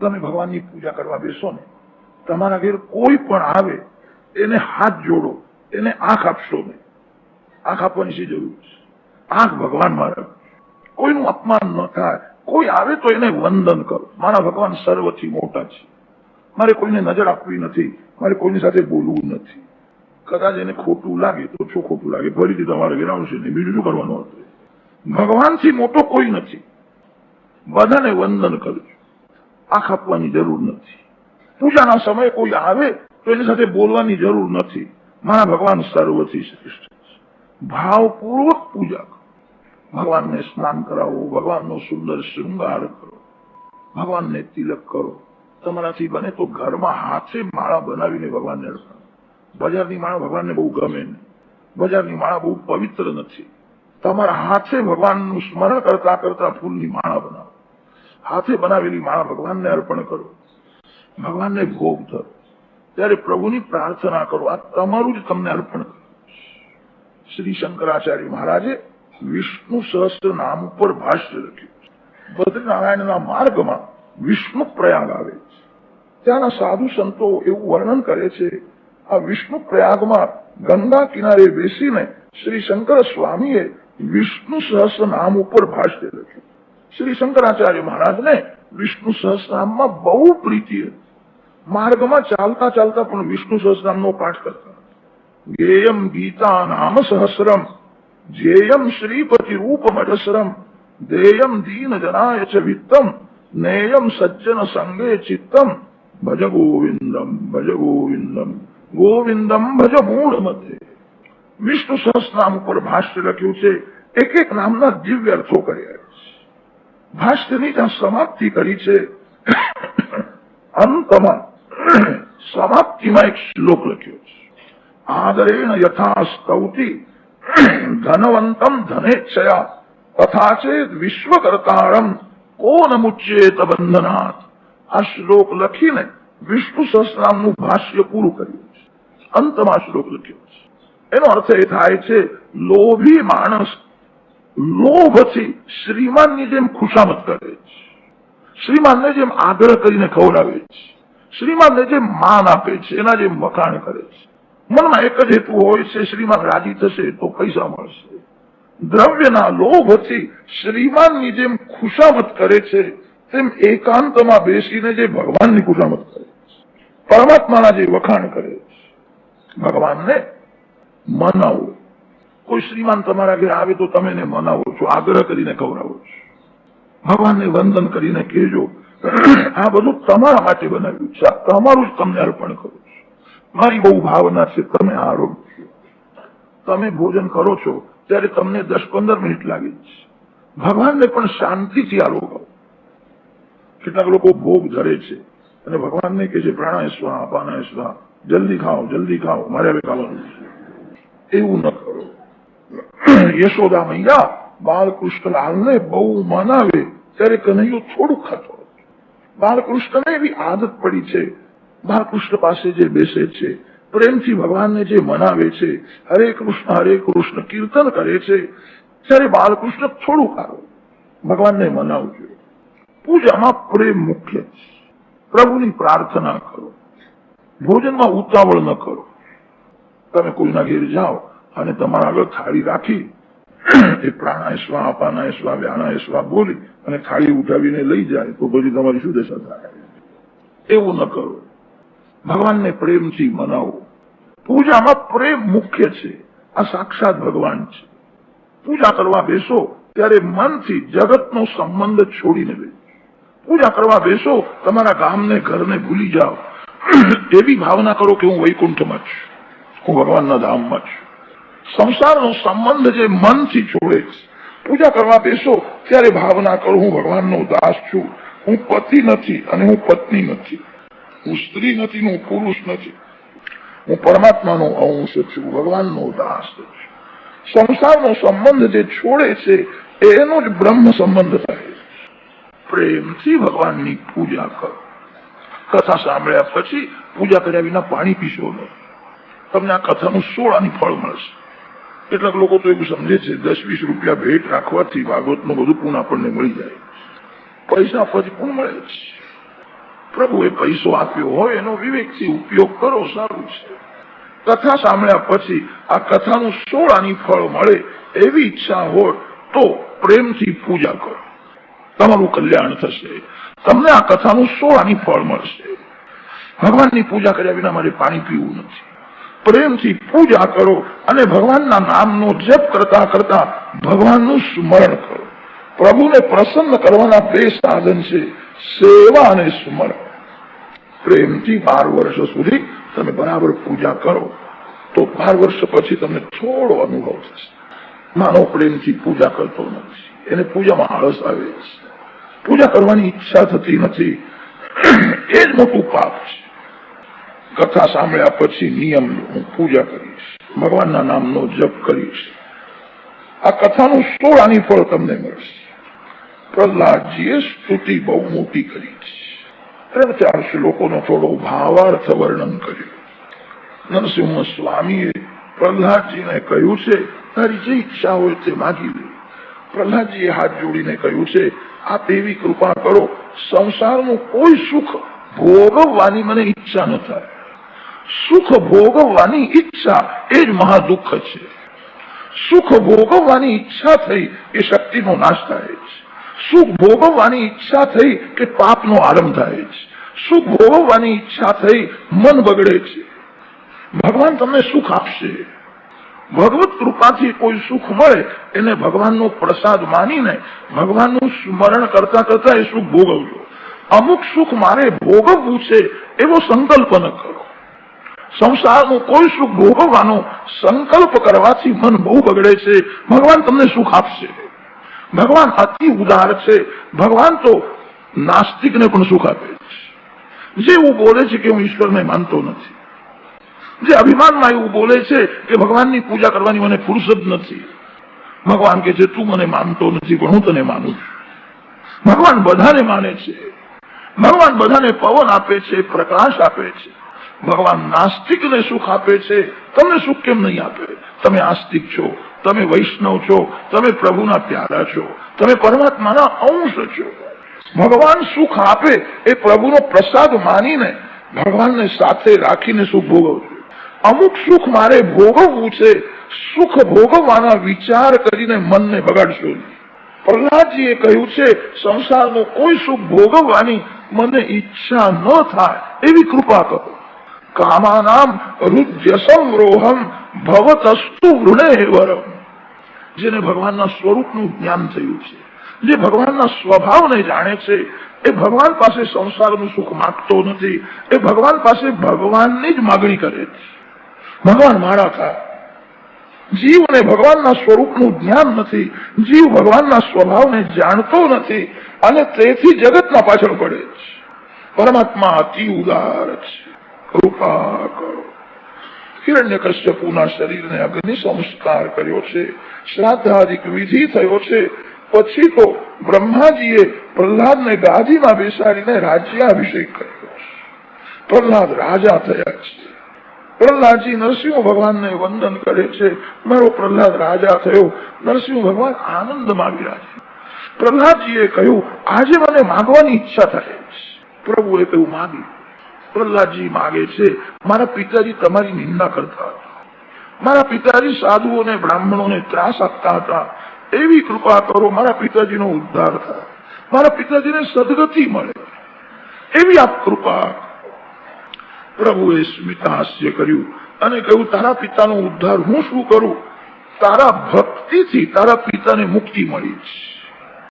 તમે ભગવાનની પૂજા કરવા બેસો ને, તમારા ઘેર કોઈ પણ આવે, એને હાથ જોડો, એને આંખ આપશો નહીં આંખ આપવાની શી જરૂર છે? આંખ ભગવાન મારા કોઈનું અપમાન ન થાય. કોઈ આવે તો એને વંદન કરો. મારા ભગવાન સર્વથી મોટા છે. મારે કોઈને નજર આપવી નથી. મારે કોઈની સાથે બોલવું નથી. કદાચ એને ખોટું લાગે તો શું ખોટું લાગે? ફરીથી તમારે ઘેર આવશે નહીં બીજું શું કરવાનું હતું? ભગવાનથી મોટો કોઈ નથી. બધાને વંદન કરજો. આંખ આપવાની જરૂર નથી. પૂજાના સમયે કોઈ આવે તો એની સાથે બોલવાની જરૂર નથી. મારા ભગવાન સર્વથી શ્રેષ્ઠ છે. ભાવપૂર્વક પૂજા કરો. ભગવાનને સ્નાન કરાવો, ભગવાનનો સુંદર શૃંગાર કરો, ભગવાનને તિલક કરો. તમારાથી બને તો ઘરમાં હાથે માળા બનાવીને ભગવાનને અર્પણ બજારની માળા ભગવાનને બહુ ગમે નહીં. બજારની માળા બહુ પવિત્ર નથી. તમારા હાથે ભગવાનનું સ્મરણ કરતા કરતા ફૂલની માળા બનાવો. હાથે બનાવેલી માળા ભગવાનને અર્પણ કરો. ભગવાનને ભોગ ધરો. ત્યારે પ્રભુની પ્રાર્થના કરો. આ તમારું જ તમને અર્પણ કરો. શ્રી શંકરાચાર્ય મહારાજે વિષ્ણુ સહસ્ત્ર નામ ઉપર ભાષ્ય લખ્યું બદ્રીનારાયણના માર્ગમાં વિષ્ણુ પ્રયાગ આવે છે. ત્યાંના સાધુ સંતો એવું વર્ણન કરે છે, આ વિષ્ણુ પ્રયાગમાં ગંગા કિનારે બેસીને શ્રી શંકર સ્વામીએ વિષ્ણુ સહસ્ત્ર નામ ઉપર ભાષ્ય લખ્યું. શ્રી શંકરાચાર્ય મહારાજને વિષ્ણુ સહસ્રામમાં બહુ પ્રીતિ હતી. માર્ગમાં ચાલતા ચાલતા પણ વિષ્ણુ સહસ્રનામનો પાઠ કરતા ગેયમ ગીતા નામ સહસ્રમ, જેયમ શ્રીપતિ રૂપમજસ્રમ દેયમ દીન જનાય ચ વિત્તમ, નેયમ સજ્જન સંગે ચિત્તમ, ભજ ગોવિંદમ ભજ ગોવિંદમ ગોવિંદમ ભજ મૂળ મતે વિષ્ણુ સહસ્રનામ ઉપર ભાષ્ય લખ્યું છે, એક એક નામના દિવ્ય અર્થો કર્યા ભાષ્યની ત્યાં સમાપ્તિ કરી છે અંતમાં સમાપ્તિમાં એક શ્લોક લખ્યો છે આદરેણ યથા ધનવંતમ ધનેચ્છયા તથા ચેત વિશ્વકર્તારમ કોન મુચ્યેત બંધનાથ આ શ્લોક લખીને વિષ્ણુ સહસ્રનામનું ભાષ્ય પૂરું કર્યું છે અંતમાં શ્લોક લખ્યો છે એનો અર્થ એ થાય છે લોભી માણસ લોભથી શ્રીમાનની જેમ ખુશામત કરે છે. શ્રીમાનને જેમ આગ્રહ કરીને ખવડાવે છે. શ્રીમાનને જેમ માન આપે છે, એના જેમ વખાણ કરે છે. મનમાં એક જ હેતુ હોય છે, શ્રીમાન રાજી થશે તો પૈસા મળશે. દ્રવ્યના લોભથી શ્રીમાનની જેમ ખુશામત કરે છે, તેમ એકાંતમાં બેસીને જે ભગવાનની ખુશામત કરે છે. પરમાત્માના જે વખાણ કરે છે. ભગવાનને મનાવો. કોઈ શ્રીમાન તમારા ઘરે આવે તો તમે એને મનાવો છો, આગ્રહ કરીને ખવડાવો છો. ભગવાનને વંદન કરીને કહેજો, આ બધું તમારા માટે બનાવ્યું છે તમારું જ તમને અર્પણ કરું છું. મારી બહુ ભાવના છે, તમે આરોગ્ય. તમે ભોજન કરો છો, ત્યારે તમને દસ પંદર મિનિટ લાગે છે. ભગવાનને પણ શાંતિથી આરોગો કેટલાક લોકો ભોગ ધરે છે, અને ભગવાનને કહે છે, પ્રાણાય સ્વા અપાનાય સ્વાહ, જલ્દી ખાઓ જલ્દી ખાઓ, મારે હવે ખાવાનું એવું ન કરો. યશોદા મૈયા બાલકૃષ્ણલાલને બહુ મનાવે, ત્યારે કનૈયો થોડુંક ખાતો. બાલકૃષ્ણને એવી આદત પડી છે બાલકૃષ્ણ પાસે જે બેસે છે, પ્રેમથી ભગવાનને જે મનાવે છે, હરે કૃષ્ણ હરે કૃષ્ણ કીર્તન કરે છે, ત્યારે બાલકૃષ્ણ થોડું ખાવું ભગવાનને મનાવજો. પૂજામાં પ્રેમ મુખ્ય પ્રભુની પ્રાર્થના કરો. ભોજનમાં ઉતાવળ ન કરો. તમે કોઈના ઘેર જાઓ અને તમારા આગળ થાળી રાખી, એ પ્રાણાય સ્વા અપાનાય સ્વા વ્યાનાય સ્વા બોલી અને થાળી ઉઠાવીને લઈ જાય, તો પછી તમારી શું દશા થાય? એવું ન કરો. ભગવાનને પ્રેમથી મનાવો. પૂજામાં પ્રેમ મુખ્ય છે. આ સાક્ષાત ભગવાન છે. પૂજા કરવા બેસો, ત્યારે મનથી જગતનો સંબંધ છોડીને બેસો. પૂજા કરવા બેસો, તમારા ગામને, ઘરને ભૂલી જાઓ. એવી ભાવના કરો કે હું વૈકુંઠમાં છું. હું ભગવાનના ધામમાં છું. સંસારનો સંબંધ જે મનથી છોડે પૂજા કરવા બેસો, ત્યારે ભાવના કરો, હું ભગવાનનો દાસ છું. હું પતિ નથી અને હું પત્ની નથી. હું સ્ત્રી નથી હું પુરુષ નથી. હું પરમાત્માનો અંશ છું, ભગવાનનો દાસ છું. સંસારનો સંબંધ જે છોડે છે, એનો જ બ્રહ્મ સંબંધ થાય. પ્રેમથી ભગવાનની પૂજા કરો. કથા સાંભળ્યા પછી પૂજા કર્યા વિના પાણી પીશો નહીં. તમને આ કથાનું સોળાની ફળ મળશે. કેટલાક લોકો તો એવું સમજે છે, દસ વીસ રૂપિયા ભેટ રાખવાથી ભાગવતનું બધું પૂર્ણ આપણને મળી જાય. પૈસા પછી પણ મળે છે. પ્રભુએ પૈસો આપ્યો હોય, એનો વિવેકથી ઉપયોગ કરો, સારું છે. કથા સાંભળ્યા પછી આ કથાનું સોળ આની ફળ મળે એવી ઈચ્છા હોય તો પ્રેમથી પૂજા કરો. તમારું કલ્યાણ થશે. તમને આ કથાનું સોળ આની ફળ મળશે. ભગવાનની પૂજા કર્યા વિના મારે પાણી પીવું નથી. પ્રેમથી પૂજા કરો અને ભગવાનના નામનો જપ કરતા કરતા ભગવાનનું સ્મરણ કરો. પ્રભુને પ્રસન્ન કરવાના બે સાધન છે, સેવા અને સ્મરણ. પ્રેમથી બાર વર્ષ સુધી તમે બરાબર પૂજા કરો, તો બાર વર્ષ પછી તમને થોડો અનુભવ થશે. માનવ પ્રેમથી પૂજા કરતો નથી, એને પૂજામાં આળસ આવે છે. પૂજા કરવાની ઈચ્છા થતી નથી. એ જ મોટું પાપ છે. કથા સાંભળ્યા પછી નિયમ હું પૂજા કરીશ. ભગવાનના નામનો જપ કરીશ. આ કથાનું સોળાની ફળ તમને મળશે. પ્રહલાદજીએ સ્તુતિ બહુ મોટી કરી ત્રણ ચાર શ્લોકોનો થોડો ભાવાર્થ વર્ણન કર્યું. નરસિંહ સ્વામીએ પ્રહલાદજીને કહ્યું છે, તારી જે ઈચ્છા હોય તે માગી લે. પ્રહલાદજીએ હાથ જોડીને કહ્યું છે આપ એવી કૃપા કરો. સંસારનું કોઈ સુખ ભોગવવાની મને ઈચ્છા ન થાય. સુખ ભોગવવાની ઈચ્છા એ જ મહાદુઃખ છે. સુખ ભોગવવાની ઈચ્છા થઈ એ શક્તિનો નાશ થાય છે. સુખ ભોગવવાની ઈચ્છા થઈ કે પાપનો આરંભ થાય છે. સુખ ભોગવવાની ઈચ્છા થઈ મન બગડે છે. ભગવાન તમને સુખ આપશે. ભગવત કૃપાથી કોઈ સુખ મળે એને ભગવાનનો પ્રસાદ માનીને ભગવાનનું સ્મરણ કરતા કરતા એ સુખ ભોગવજો. અમુક સુખ મારે ભોગવવું છે એવો સંકલ્પ ન કરો. સંસારનું કોઈ સુખ ભોગવવાનો સંકલ્પ કરવાથી મન બહુ બગડે છે. ભગવાન તમને સુખ આપશે. ભગવાન અતિ ઉદાર છે. ભગવાન તો નાસ્તિકને પણ સુખ આપે છે. જે એવું બોલે છે કે હું ઈશ્વરને માનતો નથી. જે અભિમાનમાં એવું બોલે છે કે ભગવાનની પૂજા કરવાની મને ફુરસદ નથી. ભગવાન કે છે, તું મને માનતો નથી, પણ હું તને માનું છું. ભગવાન બધાને માને છે. ભગવાન બધાને પવન આપે છે, પ્રકાશ આપે છે. ભગવાન નાસ્તિકને સુખ આપે છે. તમને સુખ કેમ નહીં આપે? તમે આસ્તિક છો, તમે વૈષ્ણવ છો, તમે પ્રભુના પ્યારા છો, તમે પરમાત્માના અંશ છો. ભગવાન સુખ આપે એ પ્રભુનો પ્રસાદ માનીને ભગવાનને સાથે રાખીને સુખ ભોગવજો અમુક સુખ મારે ભોગવવું છે. સુખ ભોગવવાના વિચાર કરીને મનને બગાડશો પ્રહલાદજીએ કહ્યું છે, સંસારનું કોઈ સુખ ભોગવવાની મને ઈચ્છા ન થાય, એવી કૃપા કરો. કામાનામ રુદ્ય રોહમ ભવતસ્તુ વૃણે વરમ જેને ભગવાનના સ્વરૂપનું જ્ઞાન થયું છે, જે ભગવાનના સ્વભાવને જાણે છે, એ ભગવાન પાસે સંસારનું સુખ માગતો નથી, એ ભગવાન પાસે ભગવાનની જ માગણી કરે છે. ભગવાન મારા થા જીવને ભગવાનના સ્વરૂપનું જ્ઞાન નથી, જીવ ભગવાનના સ્વભાવને જાણતો નથી, અને તેથી જગતના પાછળ પડે છે. પરમાત્મા અતિ ઉદાર છે. કૃપા કરો. હિરણ્ય કશ્યપુના શરીરને અગ્નિ સંસ્કાર કર્યો છે. શ્રાદ્ધાદિક વિધિ થયો છે. પછી તો બ્રહ્માજીએ પ્રહલાદને ગાદીમાં બેસાડીને રાજ્યાભિષેક કર્યો પ્રહલાદ રાજા થયા છે. પ્રહલાદજી નરસિંહ ભગવાનને વંદન કરે છે. મારો પ્રહલાદ રાજા થયો. નરસિંહ ભગવાન આનંદમાં માગ્યા છે. છે પ્રહલાદજીએ કહ્યું, આજે મને માગવાની ઈચ્છા થાય પ્રભુએ કહ્યું, માગી. પ્રહલાદજી માગે છે, મારા પિતાજી તમારી નિંદા કરતા મારા પિતાજી સાધુઓને, બ્રાહ્મણોને ત્રાસ આપતા હતા. એવી કૃપા કરો, મારા પિતાજીનો ઉદ્ધાર થાય. મારા પિતાજીને સદગતિ મળે. એવી આપ કૃપા પ્રભુએ સ્મિતા હાસ્ય કર્યું અને કહ્યું, તારા પિતાનો ઉદ્ધાર હું શું કરું? તારા ભક્તિથી તારા પિતાને મુક્તિ મળી છે.